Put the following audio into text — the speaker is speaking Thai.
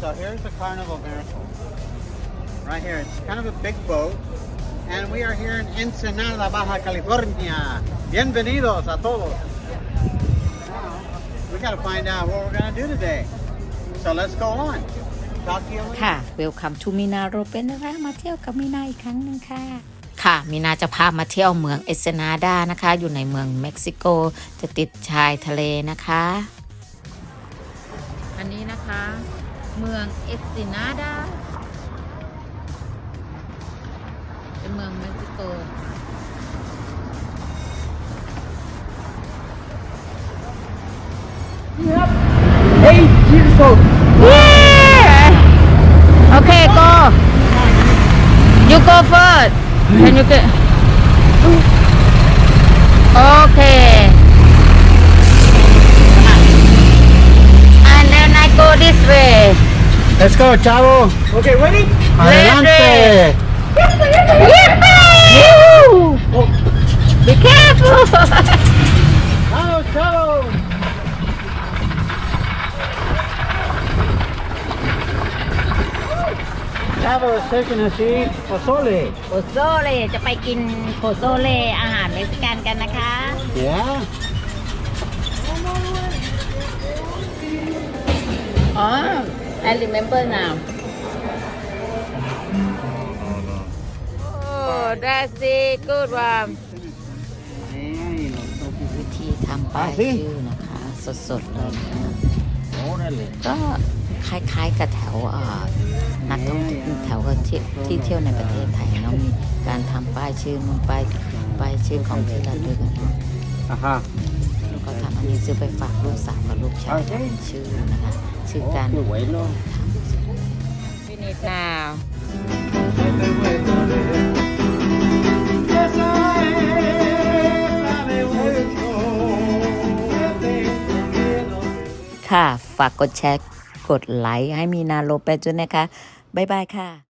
So here's the Carnival Miracle. Right here. It's kind of a big boat. And we are here in Ensenada, Baja California. Bienvenidos a todos. Now, we got to find out what we're going to do today. So let's go on. Talk to you later. ค่ะ Welcome to มีนาโรเป็นนะคะมาเที่ยวกับมีนาอีกครั้งหนึ่งค่ะ ค่ะมีนาจะพามาเที่ยวเมืองเอสเนาดานะคะ อยู่ในเมืองเม็กซิโก จะติดชายทะเลนะคะ อันนี้นะคะ เมืองเอสตินาดา เป็นเมืองเม็กซิโกเฮ้ยยิโซเย่โอเค go you go first can you get okay And then I go this way. Let's go, chavo. Okay, ready? Adelante. Yoo-hoo! Be careful. Vamos, chavo. Chavo is taking us to eat pozole. โคโซเลจะไปกินโคโซเลอาหารเม็กซิกันกันนะคะ Yeah. อ๋อ I remember now Oh that's it good one Ay, los toques. วิธีทำป้ายอะสิชื่อนะคะ สดๆเลยนะคะ Órale. ก็คล้ายๆกับแถวเอ่อนักท่องเที่ยวแถวที่ที่เที่ยวในประเทศไทยเนาะมีการทำป้ายชื่อนู่นป้ายป้ายชื่อของที่ระลึกอะเนาะ Ajá. แล้วก็ทำอันนี้ซื้อไปฝากลูกสาวกับลูกชายอะสิเป็นชื่อนะคะชื่อ Oh, การ qué bueno. ฟินิชนาว Esa esa de mucho que tengo miedo. ค่ะ ฝากกดแชร์ กดไลค์ให้มีนาโลเปด้วยนะคะ บ๊ายบายค่ะ